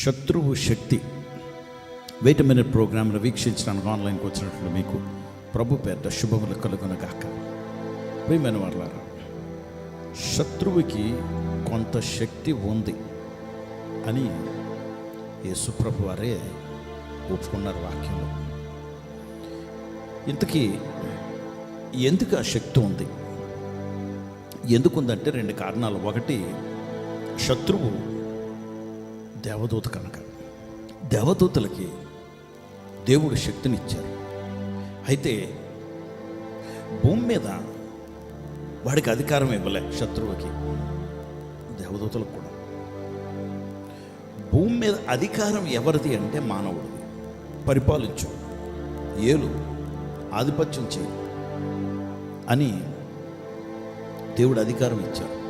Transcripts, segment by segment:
శత్రువు శక్తి. Wait minute ప్రోగ్రామ్ను వీక్షించడానికి ఆన్లైన్కి వచ్చినట్లు మీకు ప్రభు పెద్ద శుభములు కలుగునగాక ప్రియమైన వాళ్ళారా శత్రువుకి కొంత శక్తి ఉంది అని యేసుప్రభు వారే ఒప్పుకున్నారు వాక్యంలో ఇంతకీ ఎందుకు ఆ శక్తి ఉంది? ఎందుకుందంటే రెండు కారణాలు. ఒకటి శత్రువు దేవదూత కనుక దేవదూతలకి దేవుడు శక్తినిచ్చారు. అయితే భూమి మీద వాడికి అధికారం ఇవ్వలే శత్రువుకి దేవదూతలకు కూడా. భూమి మీద అధికారం ఎవరిది అంటే మానవుడిది. పరిపాలించు ఏలు ఆధిపత్యం చేయి అని దేవుడు అధికారం ఇచ్చారు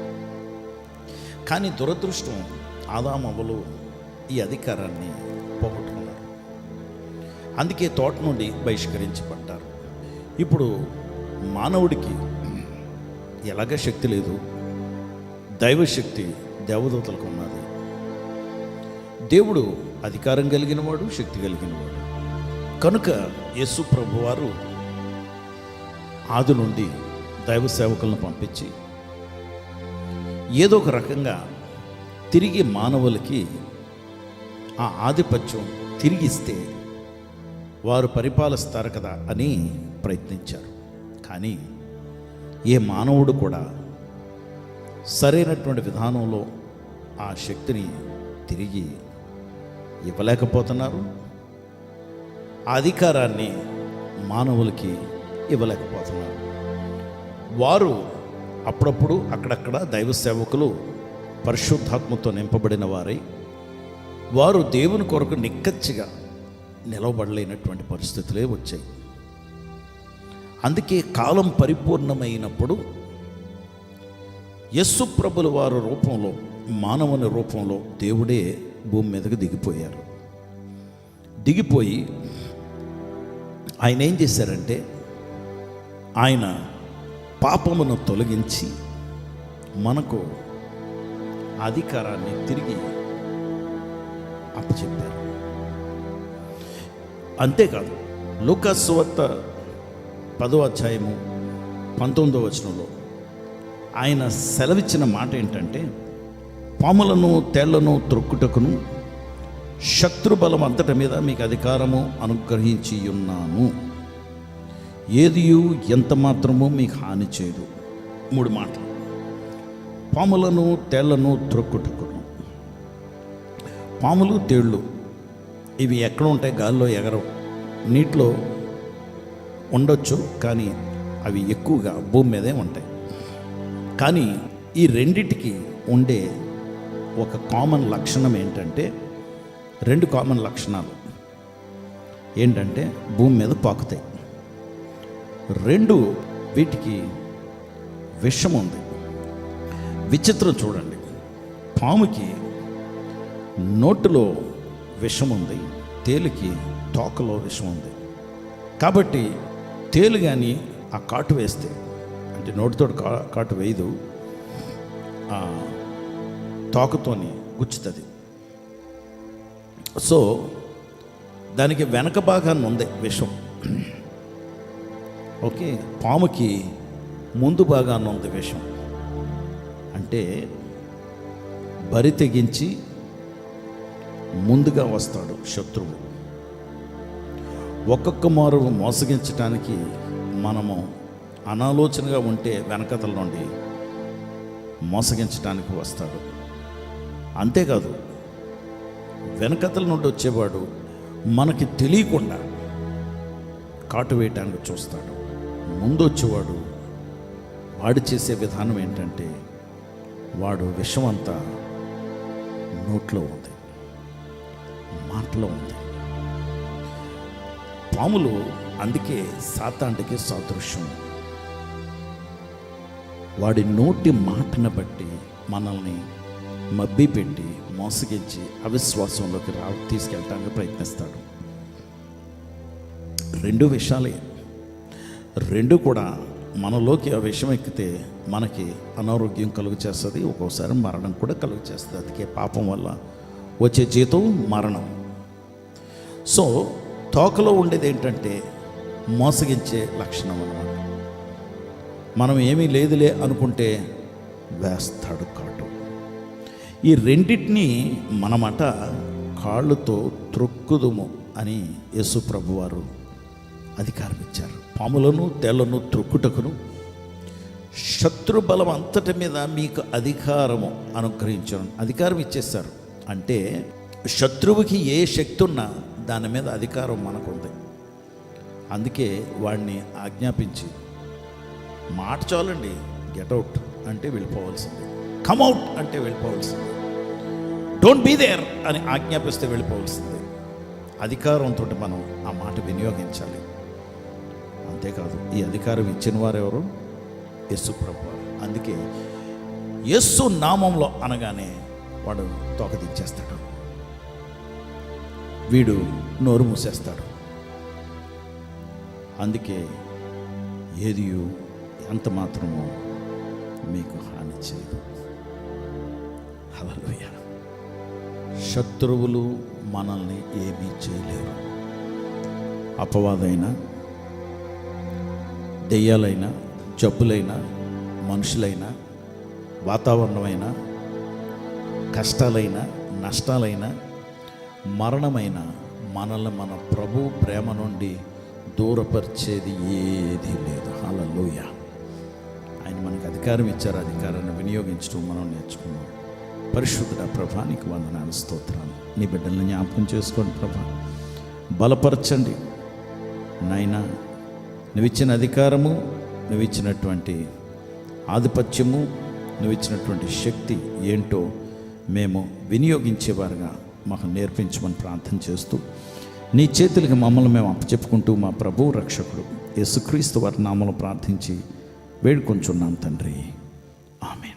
కానీ దురదృష్టం ఆదామవ్వలు ఈ అధికారాన్ని పోగొట్టుకున్నారు. అందుకే తోట నుండి బహిష్కరించబడ్డారు. ఇప్పుడు మానవుడికి ఎలాగ శక్తి లేదు దైవశక్తి దేవదూతలకు ఉన్నది. దేవుడు అధికారం కలిగిన వాడు శక్తి కలిగినవాడు. కనుక యేసు ప్రభు వారు ఆది నుండి దైవ సేవకులను పంపించి ఏదో ఒక రకంగా తిరిగి మానవులకి ఆ ఆధిపత్యం తిరిగిస్తే వారు పరిపాలిస్తారు కదా అని ప్రయత్నించారు. కానీ ఏ మానవుడు కూడా సరైనటువంటి విధానంలో ఆ శక్తిని తిరిగి ఇవ్వలేకపోతున్నారు. ఆ అధికారాన్ని మానవులకి ఇవ్వలేకపోతున్నారు. వారు అప్పుడప్పుడు అక్కడక్కడ దైవ సేవకులు పరిశుద్ధాత్మతో నింపబడిన వారై వారు దేవుని కొరకు నిక్కచ్చిగా నిలవబడలేనటువంటి పరిస్థితులే వచ్చాయి. అందుకే కాలం పరిపూర్ణమైనప్పుడు యస్సు ప్రభుల వారి రూపంలో మానవుని రూపంలో దేవుడే భూమి మీదకు దిగిపోయారు. దిగిపోయి ఆయన ఏం చేశారంటే ఆయన పాపమును తొలగించి మనకు అధికారాన్ని తిరిగి అప్పచెప్పారు. అంతేకాదు లూకాస్ పదో అధ్యాయము పంతొమ్మిదో వచనంలో ఆయన సెలవిచ్చిన మాట ఏంటంటే పాములను తేళ్ళను త్రొక్కుటకును శత్రుబలం అంతటి మీద మీకు అధికారము అనుగ్రహించి ఉన్నాను ఏదియు ఎంత మాత్రమో మీకు హాని చేయదు మూడు మాటలు. పాములను తేళ్ళను త్రొక్కుటకును. పాములు తేళ్ళు ఇవి ఎక్కడ ఉంటాయి గాల్లో ఎగరవు. నీటిలో ఉండొచ్చు కానీ అవి ఎక్కువగా భూమి మీదే ఉంటాయి. కానీ ఈ రెండిటికి ఉండే ఒక కామన్ లక్షణం ఏంటంటే రెండు కామన్ లక్షణాలు. ఏంటంటే భూమి మీద పాకుతాయి. రెండు వీటికి విషం ఉంది. విచిత్రం చూడండి. పాముకి నోటిలో విషం ఉంది తేలికి తోకలో విషం ఉంది కాబట్టి తేలు కానీ ఆ కాటు వేస్తే అంటే నోటితో కా కాటు వేయదు తోకతోని గుచ్చుతుంది. సో దానికి వెనక భాగాన్ని ఉంది విషం. ఓకే పాముకి ముందు భాగాన్ని ఉంది విషం. అంటే బరి తెగించి ముందుగా వస్తాడు శత్రువు. ఒక్కొక్క మారు మోసగించడానికి మనము అనాలోచనగా ఉంటే వెనకతల నుండి మోసగించడానికి వస్తాడు. అంతేకాదు వెనకతల నుండి వచ్చేవాడు మనకి తెలియకుండా కాటు వేయటానికి చూస్తాడు. ముందు వచ్చేవాడు వాడు చేసే విధానం ఏంటంటే వాడు విషమంతా నోట్లో ఉంది. మాటలో ఉంది. పాములు అందుకే సాతాంటికి సాదృశ్యం. వాడి నోటి మాటను బట్టి మనల్ని మబ్బి పెట్టి మోసగించి అవిశ్వాసంలోకి రా తీసుకెళ్ళటానికి ప్రయత్నిస్తాడు. రెండు విషయాలే. రెండు కూడా మనలోకి ఆ విషయం ఎక్కితే మనకి అనారోగ్యం కలుగు చేస్తుంది ఒక్కోసారి మరణం కూడా కలుగు చేస్తుంది. అందుకే పాపం వల్ల వచ్చే జీతం మరణం. సో తోకలో ఉండేది ఏంటంటే మోసగించే లక్షణం అన్నమాట. మనం ఏమీ లేదులే అనుకుంటే వేస్తాడు కాటు. ఈ రెండింటినీ మనమట కాళ్ళతో త్రొక్కుదుము అని యేసు ప్రభువారు అధికారం ఇచ్చారు పాములను తెల్లను త్రొక్కుటకును శత్రు బలం అంతటి మీద మీకు అధికారము అనుగ్రహించను. అధికారం ఇచ్చేస్తారు అంటే శత్రువుకి ఏ శక్తి ఉన్నా దాని మీద అధికారం మనకుంది. అందుకే వాడిని ఆజ్ఞాపించి మాట చాలండి గెట్అవుట్ అంటే వెళ్ళిపోవాల్సింది. కమ్అవుట్ అంటే వెళ్ళిపోవాల్సింది. డోంట్ బీ దేర్ అని ఆజ్ఞాపిస్తే వెళ్ళిపోవాల్సింది. అధికారంతో మనం ఆ మాట వినియోగించాలి. అంతేకాదు ఈ అధికారం ఇచ్చిన వారెవరు యస్సు ప్రభు అందుకే యస్సు నామంలో అనగానే వాడు తోకదించేస్తాడు వీడు నోరు మూసేస్తాడు. అందుకే ఏది ఎంత మాత్రమో మీకు హాని చేయదు. హల్లెలూయా. శత్రువులు మనల్ని ఏమీ చేయలేరు. అపవాదైనా దెయ్యాలైనా జబ్బులైనా మనుషులైనా వాతావరణమైనా కష్టాలైనా నష్టాలైనా మరణమైన మనల్ని మన ప్రభు ప్రేమ నుండి దూరపరిచేది ఏదీ లేదు. హలలోయ ఆయన మనకు అధికారం ఇచ్చారు అధికారాన్ని వినియోగించడం మనం నేర్చుకున్నాం. పరిశుద్ధుడ ప్రభానికి వందనాలు స్తోత్రాలు. నీ బిడ్డల్ని జ్ఞాపకం చేసుకోండి ప్రభా. బలపరచండి. నాయనా నువ్వు ఇచ్చిన అధికారము నువ్వు ఇచ్చినటువంటి ఆధిపత్యము నువ్వు ఇచ్చినటువంటి శక్తి ఏంటో మేము వినియోగించేవారుగా మాకు నేర్పించమని ప్రార్థన చేస్తూ నీ చేతులకి మమ్మల్ని మేము అప్పచెప్పుకుంటూ మా ప్రభు రక్షకుడు యేసుక్రీస్తు వారి నామలు ప్రార్థించి వేడుకొంచున్నాం తండ్రి. ఆమె